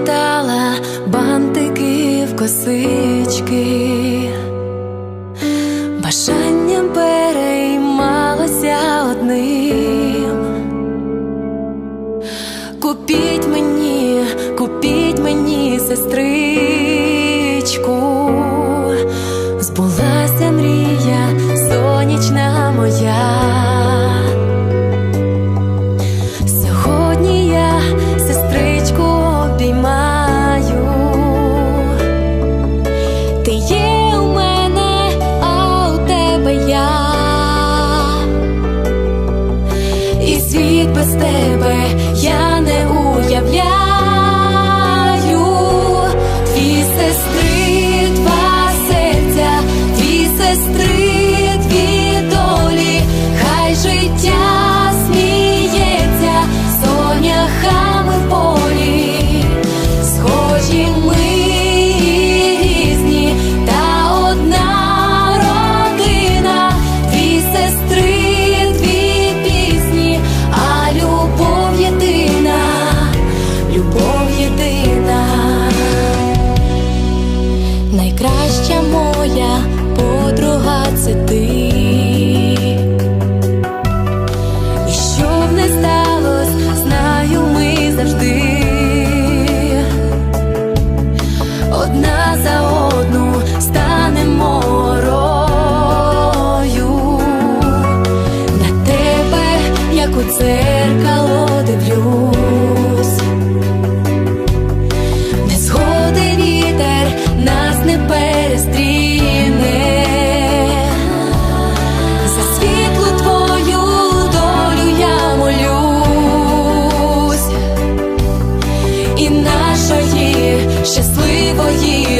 заплітала бантики в косички, бажанням переймалася одним. Купіть мені, купіть мені сестричку, збулася без тебе я не уявляю. Дві сестри, два серця, дві сестри, це ти. І що б не сталось, знаю, ми завжди. Одна за одну станемо рою На тебе, як у дзеркало いい。